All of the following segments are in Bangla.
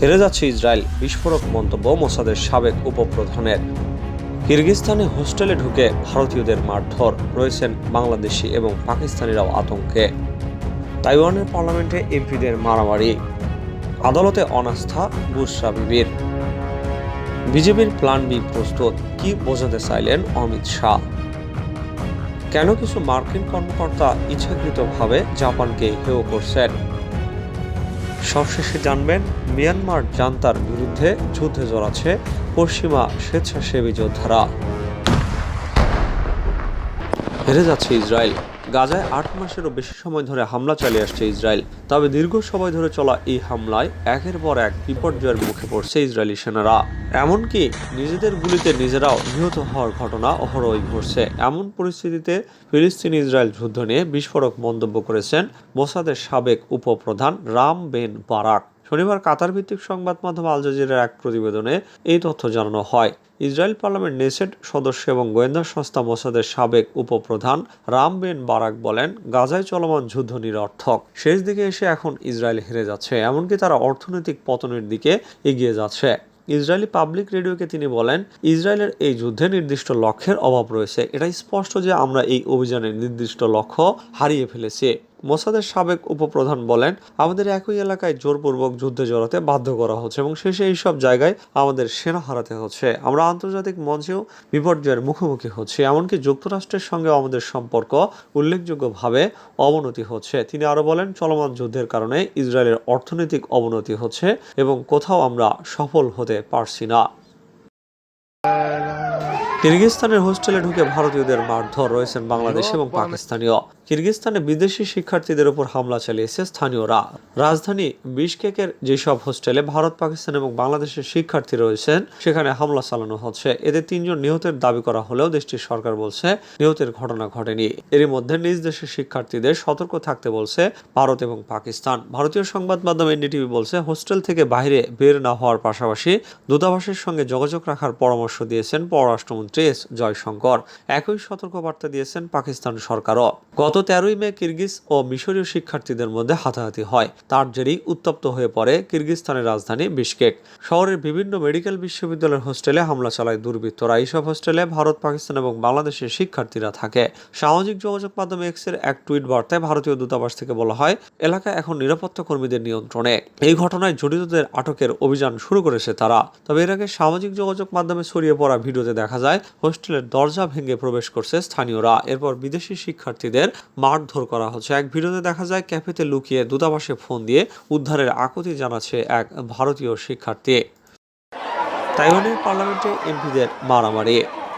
হেরে যাচ্ছে ইসরায়েল বিস্ফোরক মন্তব্য মোসাদের সাবেক উপপ্রধানের। কিরগিস্তানে হোস্টেলে ঢুকে ভারতীয়দের মারধর রয়েছেন বাংলাদেশি এবং পাকিস্তানিরাও আতঙ্কে। তাইওয়ানের পার্লামেন্টে এমপিদের মারামারি। আদালতে অনাস্থা বুশরা বিবির। বিজেপির প্ল্যান বি প্রস্তুত, কি বোঝাতে চাইলেন অমিত শাহ? কেন কিছু মার্কিন কর্মকর্তা ইচ্ছাকৃতভাবে জাপানকে হেয় করছেন? সবশেষে জানবেন মিয়ানমার জান্তার বিরুদ্ধে যুদ্ধে জড়াচ্ছে পশ্চিমা স্বেচ্ছাসেবী যোদ্ধারা। হেরে যাচ্ছে ইসরায়েল। গাজায় আট মাসেরও বেশি সময় ধরে হামলা চালিয়ে আসছে ইসরায়েল, তবে দীর্ঘ সময় ধরে চলা এই হামলায় একের পর এক বিপর্যয়ের মুখে পড়ছে ইসরায়েলি সেনারা। এমনকি নিজেদের গুলিতে নিজেরাও নিহত হওয়ার ঘটনা অহরহই ঘটছে। এমন পরিস্থিতিতে ফিলিস্তিন ইসরায়েল যুদ্ধ নিয়ে বিস্ফোরক মন্তব্য করেছেন মোসাদের সাবেক উপপ্রধান রাম বেন বারাক। শনিবার কাতার ভিত্তিক সংবাদ মাধ্যম আল জাজিরার এক প্রতিবেদনে এই তথ্য জানানো হয়। ইসরায়েল পার্লামেন্ট নেসেট সদস্য এবং গোয়েন্দা সংস্থা মোসাদের সাবেক উপপ্রধান রাম বেন বারাক বলেন, গাজায় চলমান যুদ্ধ নিরর্থক। শেষ দিকে এসে এখন ইসরায়েল হেরে যাচ্ছে, এমনকি তারা অর্থনৈতিক পতনের দিকে এগিয়ে যাচ্ছে। ইসরায়েলি পাবলিক রেডিওকে তিনি বলেন, ইসরায়েলের এই যুদ্ধে নির্দিষ্ট লক্ষ্যের অভাব রয়েছে। এটা স্পষ্ট যে আমরা এই অভিযানের নির্দিষ্ট লক্ষ্য হারিয়ে ফেলেছি। মোসাদের সাবেক উপপ্রধান বলেন, আমাদের একই এলাকায় জোরপূর্বক যুদ্ধে জড়াতে বাধ্য করা হচ্ছে এবং শেষে এইসব জায়গায় আমাদের সেনা হারাতে হচ্ছে। আমরা আন্তর্জাতিক মঞ্চেও বিপর্যয়ের মুখোমুখি হচ্ছি। এমনকি যুক্তরাষ্ট্রের সঙ্গে আমাদের সম্পর্ক উল্লেখযোগ্যভাবে অবনতি হচ্ছে। তিনি আরও বলেন, চলমান যুদ্ধের কারণে ইসরায়েলের অর্থনৈতিক অবনতি হচ্ছে এবং কোথাও আমরা সফল হতে পারছি না। কিরগিজস্তানের হোস্টেলে ঢুকে ভারতীয়দের মারধর রয়েছেন বাংলাদেশ এবং পাকিস্তানীয়। কিরগিজস্তানে বিদেশি শিক্ষার্থীদের উপর হামলা চালিয়েছে স্থানীয়রা। রাজধানী বিশকেকের যেসব হোস্টেলে ভারত, পাকিস্তান এবং বাংলাদেশের শিক্ষার্থী রয়েছেন, সেখানে হামলা চালানো হচ্ছে। এতে তিনজন নিহতের দাবি করা হলেও দেশটির সরকার বলছে নিহতের ঘটনা ঘটেনি। এরই মধ্যে নিজ দেশের শিক্ষার্থীদের সতর্ক থাকতে বলছে ভারত এবং পাকিস্তান। ভারতীয় সংবাদ মাধ্যম এনডিটিভি বলছে, হোস্টেল থেকে বাইরে বের না হওয়ার পাশাপাশি দূতাবাসের সঙ্গে যোগাযোগ রাখার পরামর্শ দিয়েছেন পররাষ্ট্রমন্ত্রী এস জয়শঙ্কর। একই সতর্কবার্তা দিয়েছেন পাকিস্তান সরকারও। গত তেরোই মে কিরগিজ ও মিশরীয় শিক্ষার্থীদের মধ্যে হাতাহাতি হয়। তার জেরেই উত্তপ্ত হয়ে পড়ে কিরগিজস্তানের রাজধানী বিশকেক। শহরের বিভিন্ন মেডিকেল বিশ্ববিদ্যালয়ের হোস্টেলে হামলা চালায় দুর্বৃত্তরা। এইসব হোস্টেলে ভারত, পাকিস্তান এবং বাংলাদেশের শিক্ষার্থীরা থাকে। সামাজিক যোগাযোগ মাধ্যমে এক্সের এক টুইট বার্তায় ভারতীয় দূতাবাস থেকে বলা হয় এলাকা এখন নিরাপত্তা কর্মীদের নিয়ন্ত্রণে। এই ঘটনায় জড়িতদের আটকের অভিযান শুরু করেছে তারা। তবে এর আগে সামাজিক যোগাযোগ মাধ্যমে ছড়িয়ে পড়া ভিডিওতে দেখা যায়, হোস্টেলের দরজা ভেঙে প্রবেশ করছে স্থানীয়রা। এরপর বিদেশি শিক্ষার্থীদের মারধর করা হচ্ছে। এক ভিডিওতে দেখা যায় ক্যাফেতে লুকিয়ে দূতাবাসে ফোন দিয়ে উদ্ধারের আকুতি জানাচ্ছে এক ভারতীয় শিক্ষার্থী। তাইওয়ানের পার্লামেন্টে এমপিদের মারামারি।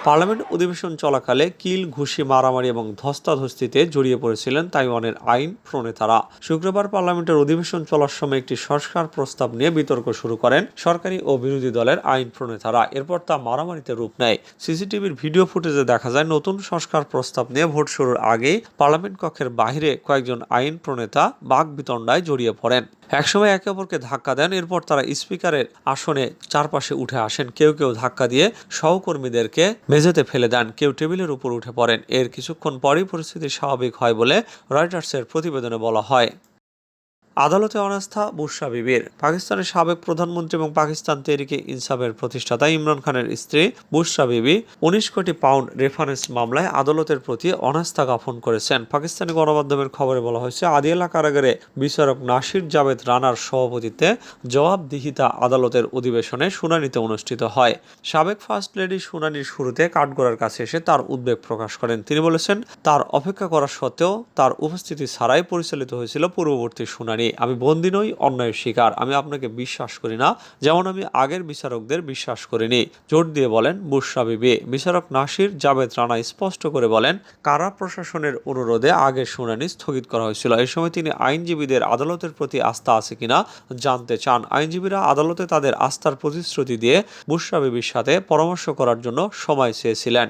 পার্লামেন্ট অধিবেশন চলাকালে কিল, ঘুষি, মারামারি এবং ধস্তাধস্তিতে জড়িয়ে পড়েছিলেন তাইওয়ানের আইন প্রণেতারা। শুক্রবার পার্লামেন্টের অধিবেশন চলার সময় একটি সংস্কার প্রস্তাব নিয়ে বিতর্ক শুরু করেন সরকারি ও বিরোধী দলের আইন প্রণেতারা। এরপর তা মারামারিতে রূপ নেয়। সিসিটিভির ভিডিও ফুটেজে দেখা যায়, নতুন সংস্কার প্রস্তাব নিয়ে ভোট শুরুর আগেই পার্লামেন্ট কক্ষের বাইরে কয়েকজন আইন প্রণেতা বাঘ বিতণ্ডায় জড়িয়ে পড়েন। একসময় একে অপরকে ধাক্কা দেন, এরপর তারা স্পিকারের আসনে চারপাশে উঠে আসেন। কেউ কেউ ধাক্কা দিয়ে সহকর্মীদেরকে মেঝেতে ফেলে দেন। কেউ টেবিলের উপর উঠে পড়েন। এর কিছুক্ষণ পরই পরিস্থিতি স্বাভাবিক হয় বলে রয়টার্সের প্রতিবেদনে বলা হয়। আদালতে অনাস্থা বুশরা বিবির। পাকিস্তানের সাবেক প্রধানমন্ত্রী এবং পাকিস্তান তেরিকে ইনসাফের প্রতিষ্ঠাতা ইমরান খানের স্ত্রী বুশরা বিবি উনিশ কোটি পাউন্ড রেফারেন্স মামলায় আদালতের প্রতি অনাস্থা জ্ঞাপন করেছেন। পাকিস্তানি গণমাধ্যমের খবরে বলা হয়েছে, আদিয়ালা কারাগারে বিচারক নাসির জাভেদ রানার সভাপতিত্বে জবাবদিহিতা আদালতের অধিবেশনে শুনানিতে অনুষ্ঠিত হয়। সাবেক ফার্স্ট লেডি শুনানির শুরুতে কাঠগড়ার কাছে এসে তার উদ্বেগ প্রকাশ করেন। তিনি বলেছেন, তার অপেক্ষা করা সত্ত্বেও তার উপস্থিতি ছাড়াই পরিচালিত হয়েছিল পূর্ববর্তী শুনানি। আমি বন্দী নই, অন্যায়ের শিকার। আমি আপনাকে বিশ্বাস করি না, যেমন আমি আগের বিচারকদের বিশ্বাস করিনি। জোর দিয়ে বলেন বুশরা বিবি। বিচারক নাসির জাভেদ রানা স্পষ্ট করে বলেন, কারা প্রশাসনের অনুরোধে আগের শুনানি স্থগিত করা হয়েছিল? এই সময় তিনি আইনজীবীদের আদালতের প্রতি আস্থা আছে কিনা জানতে চান। আইনজীবীরা আদালতে তাদের আস্থার প্রতিশ্রুতি দিয়ে বুশরা বিবির সাথে পরামর্শ করার জন্য সময় চেয়েছিলেন।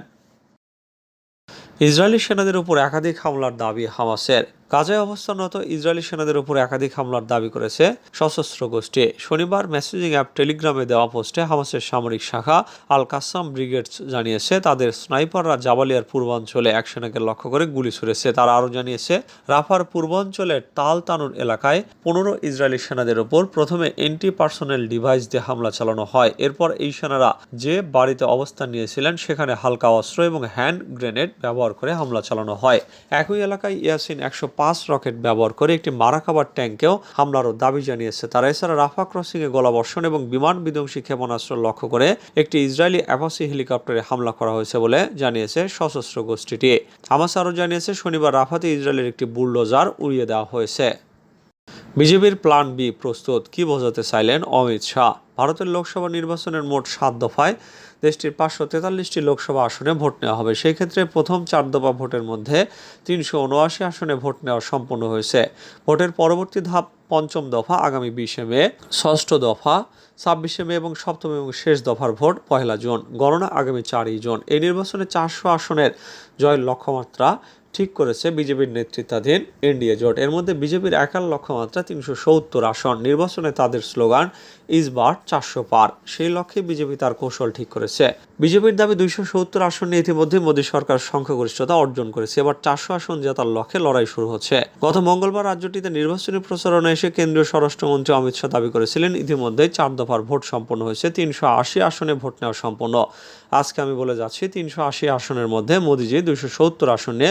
ইসরায়েলি সেনাদের উপর একাধিক হামলার দাবি হামাসের। গাজায় অবস্থানরত ইসরায়েলি সেনাদের উপর একাধিক হামলার দাবি করেছে সশস্ত্র গোষ্ঠী। শনিবার মেসেজিং অ্যাপ টেলিগ্রামে দেওয়া পোস্টে হামাসের সামরিক শাখা আল কাসাম ব্রিগেড জানিয়েছে, তাদের স্নাইপাররা জাবালিয়ার পূর্বাঞ্চলে এক সেনাকে লক্ষ্য করে গুলি ছুড়েছে। তারা আরও জানিয়েছে, রাফার পূর্বাঞ্চলের তাল তানুর এলাকায় পনেরো ইসরায়েলি সেনাদের উপর প্রথমে এন্টি পার্সোনেল ডিভাইস দিয়ে হামলা চালানো হয়। এরপর এই সেনারা যে বাড়িতে অবস্থান নিয়েছিলেন, সেখানে হালকা অস্ত্র এবং হ্যান্ড গ্রেনেড ব্যবহার করে হামলা চালানো হয়। একই এলাকায় ইয়াসিন একশো পাঁচ রকেট ব্যবহার করে একটি মারা খাবার ট্যাঙ্কেও হামলারও দাবি জানিয়েছে। তারা এছাড়া রাফা ক্রসিংয়ে গোলাবর্ষণ এবং বিমান বিধ্বংসী ক্ষেপণাস্ত্র লক্ষ্য করে একটি ইসরায়েলি অ্যাপাসি হেলিকপ্টারে হামলা করা হয়েছে বলে জানিয়েছে সশস্ত্র গোষ্ঠীটি। হামাস আরও জানিয়েছে, শনিবার রাফাতে ইসরায়েলের একটি বুলডোজার উড়িয়ে দেওয়া হয়েছে। বিজেপির প্ল্যান বি প্রস্তুত। কি বোঝাতে চাইলেন অমিত শাহ? ভারতের লোকসভা নির্বাচনের মোট সাত দফায় দেশটির পাঁচশো তেতাল্লিশটি লোকসভা আসনে ভোট নেওয়া হবে। সেই ক্ষেত্রে প্রথম চার দফা ভোটের মধ্যে তিনশো উনআশি আসনে ভোট নেওয়া সম্পন্ন হয়েছে। ভোটের পরবর্তী ধাপ পঞ্চম দফা আগামী বিশে মে, ষষ্ঠ দফা ছাব্বিশে মে এবং সপ্তম এবং শেষ দফার ভোট পহেলা জুন। গণনা আগামী চারই জুন। এই নির্বাচনে চারশো আসনের জয়ের লক্ষ্যমাত্রা ঠিক করেছে বিজেপির নেতৃত্বাধীন এনডিএ জোট। এর মধ্যে বিজেপির একাল লক্ষ্যমাত্রা তিনশো সত্তর আসন। নির্বাচনে তাদের স্লোগান ইসবার চারশো পার। সেই লক্ষ্যে বিজেপি তার কৌশল ঠিক করেছে। বিজেপির দাবি দুইশো সত্তর আসন নিয়ে ইতিমধ্যে মোদী সরকার সংখ্যাগরিষ্ঠতা অর্জন করেছে, এবার চারশো আসন জেতার লক্ষ্যে লড়াই শুরু হচ্ছে। গত মঙ্গলবার রাজ্যটিতে নির্বাচনী প্রচারণা এসে কেন্দ্রীয় স্বরাষ্ট্রমন্ত্রী অমিত শাহ দাবি করেছিলেন, ইতিমধ্যে চার দফার ভোট সম্পন্ন হয়েছে, তিনশো আশি আসনে ভোট নেওয়া সম্পন্ন। আজকে আমি বলে যাচ্ছি, তিনশো আশি আসনের মধ্যে মোদীজি দুইশো সত্তর আসনে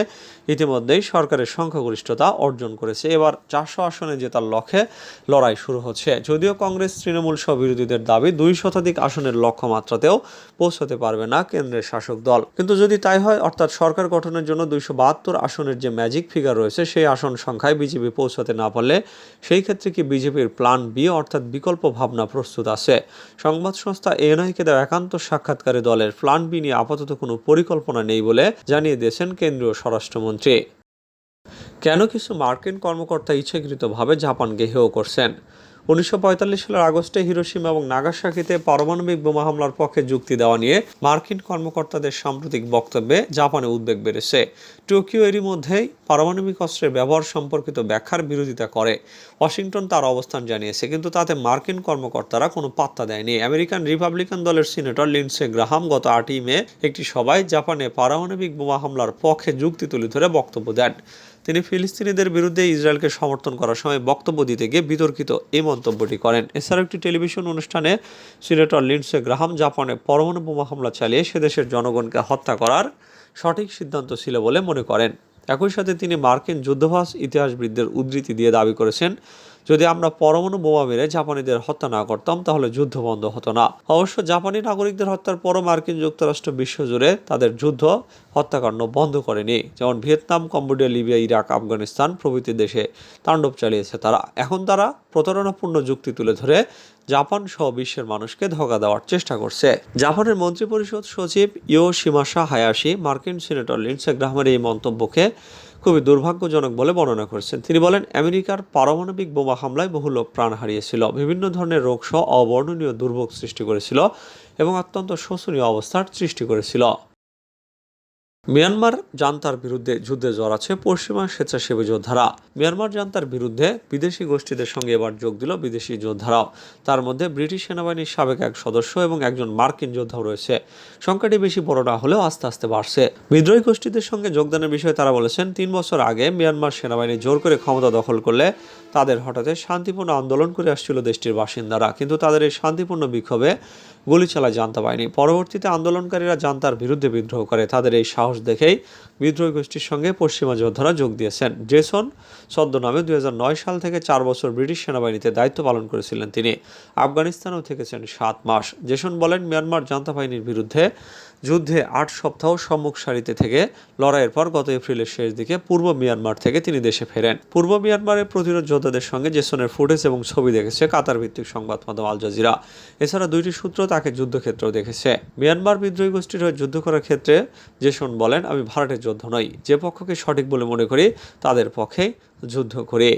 ইতিমধ্যেই সরকারের সংখ্যাগরিষ্ঠতা অর্জন করেছে, এবার চারশো আসনে জেতার লক্ষ্যে লড়াই শুরু হচ্ছে। যদিও কংগ্রেস, তৃণমূল সহ বিরোধীদের দাবি দুই শতাধিক আসনের লক্ষ্যমাত্রাতেও পৌঁছতে পারবে না কেন্দ্রের শাসক দল। কিন্তু যদি তাই হয়, অর্থাৎ সরকার গঠনের জন্য দুইশো বাহাত্তর আসনের যে ম্যাজিক ফিগার রয়েছে, সেই আসন সংখ্যায় বিজেপি পৌঁছাতে না পারলে সেই ক্ষেত্রে কি বিজেপির প্ল্যান বি অর্থাৎ বিকল্প ভাবনা প্রস্তুত আছে? সংবাদ সংস্থা এএনআইকে দেওয়া একান্ত সাক্ষাৎকারে দলের প্ল্যান বি নিয়ে আপাতত কোনো পরিকল্পনা নেই বলে জানিয়ে দিয়েছেন কেন্দ্রীয় স্বরাষ্ট্রমন্ত্রী। কেন কিছু মার্কিন কর্মকর্তা ইচ্ছাকৃতভাবে জাপানকে হেয় করছেন? উনিশশো সালের আগস্টে হিরোশিমা এবং নাগাসাকিতে পারমাণবিক বোমা হামলার পক্ষে যুক্তি দেওয়া নিয়ে মার্কিন কর্মকর্তাদের সাম্প্রতিক বক্তব্যে জাপানে উদ্বেগ বেড়েছে। টোকিও এরই মধ্যেই পারমাণবিক অস্ত্রের ব্যবহার সম্পর্কিত ব্যাখ্যার বিরোধিতা করে। ওয়াশিংটন তার অবস্থান জানিয়েছে, কিন্তু তাতে মার্কিন কর্মকর্তারা কোনো পাত্তা দেয়নি। আমেরিকান রিপাবলিকান দলের সিনেটর লিন্সে গ্রাহাম গত আটই মে একটি সভায় জাপানে পারমাণবিক বোমা হামলার পক্ষে যুক্তি তুলে ধরে বক্তব্য দেন। তিনি ফিলিস্তিনিদের বিরুদ্ধে ইসরায়েলকে সমর্থন করার সময় বক্তব্য দিতে গিয়ে বিতর্কিত এই মন্তব্যটি করেন। এছাড়াও একটি টেলিভিশন অনুষ্ঠানে সিনেটর লিন্ডসে গ্রাহাম জাপানে পরমাণু বোমা হামলা চালিয়ে সে দেশের জনগণকে হত্যা করার সঠিক সিদ্ধান্ত ছিল বলে মনে করেন। একই সাথে তিনি মার্কিন যুদ্ধভাস ইতিহাসবিদদের উদ্ধৃতি দিয়ে দাবি করেছেন যদি আমরা পরমাণু বোমা মেরে জাপানিদের হত্যা না করতাম, তাহলে যুদ্ধ বন্ধ হতো না। অবশ্য জাপানি নাগরিকদের হত্যার পরও মার্কিন যুক্তরাষ্ট্র বিশ্বজুড়ে তাদের যুদ্ধ, হত্যাকাণ্ড বন্ধ করেনি। যেমন Vietnam, Cambodia, Libya, Iraq, Afghanistan প্রভৃতি দেশে তাণ্ডব চালিয়েছে তারা। এখন তারা প্রতারণাপূর্ণ যুক্তি তুলে ধরে জাপান সহ বিশ্বের মানুষকে ধোকা দেওয়ার চেষ্টা করছে। জাপানের মন্ত্রিপরিষদ সচিব ইও সীমাশা হায়াশি মার্কিন সিনেটর লিন্সে গ্রাহামের এই মন্তব্যকে খুবই দুর্ভাগ্যজনক বলে বর্ণনা করেছেন। তিনি বলেন, আমেরিকার পারমাণবিক বোমা হামলায় বহু লোক প্রাণ হারিয়েছিল, বিভিন্ন ধরনের রোগ সহ অবর্ণনীয় দুর্ভোগ সৃষ্টি করেছিল এবং অত্যন্ত শোচনীয় অবস্থার সৃষ্টি করেছিল। মিয়ানমার জান্তার বিরুদ্ধে যুদ্ধে জড়াচ্ছে পশ্চিমা স্বেচ্ছাসেবী যোদ্ধারা। মিয়ানমার জান্তার বিরুদ্ধে বিদেশি গোষ্ঠীদের সঙ্গে এবার যোগ দিল বিদেশি যোদ্ধারাও। তার মধ্যে ব্রিটিশ সেনাবাহিনীর সাবেক এক সদস্য এবং একজন মার্কিন যোদ্ধাও রয়েছে। সংখ্যাটি বেশি বড় না হলেও আস্তে আস্তে বাড়ছে। বিদ্রোহী গোষ্ঠীদের সঙ্গে যোগদানের বিষয়ে তারা বলেছেন, তিন বছর আগে মিয়ানমার সেনাবাহিনী জোর করে ক্ষমতা দখল করলে তাদের হঠাৎ শান্তিপূর্ণ আন্দোলন করে আসছিল দেশটির বাসিন্দারা। কিন্তু তাদের এই শান্তিপূর্ণ বিক্ষোভে গুলি চালায় জানতা বাহিনী। পরবর্তীতে আন্দোলনকারীরা জান্তার বিরুদ্ধে বিদ্রোহ করে, তাদের এই সাহস দেখেই বিদ্রোহী গোষ্ঠীর সঙ্গে পশ্চিমা যোদ্ধারা যোগ দিয়েছেন। জেসন ছদ্মনামে দুই সাল থেকে চার বছর ব্রিটিশ সেনাবাহিনীতে দায়িত্ব পালন করেছিলেন তিনি। আফগানিস্তানেও থেকেছেন সাত মাস। জেসন বলেন, মিয়ানমার জান্তা বাহিনীর বিরুদ্ধে যুদ্ধে আট সপ্তাহ সম্মুখ সারিতে থেকে লড়াইয়ের পর গত এপ্রিলের শেষ দিকে পূর্ব মিয়ানমার থেকে তিনি দেশে ফেরেন। পূর্ব মিয়ানমারের প্রতিরোধ যোদ্ধাদের সঙ্গে জেসনের ফুটেজ এবং ছবি দেখেছে কাতার ভিত্তিক সংবাদ মাধ্যম আল জাজিরা। এছাড়া দুইটি সূত্র তাকে যুদ্ধক্ষেত্রেও দেখেছে। মিয়ানমার বিদ্রোহী গোষ্ঠীর হয়ে যুদ্ধ করার ক্ষেত্রে জেসন বলেন, আমি ভারতের যোদ্ধা নই। যে পক্ষকে সঠিক বলে মনে করি, তাদের পক্ষে যুদ্ধ করি।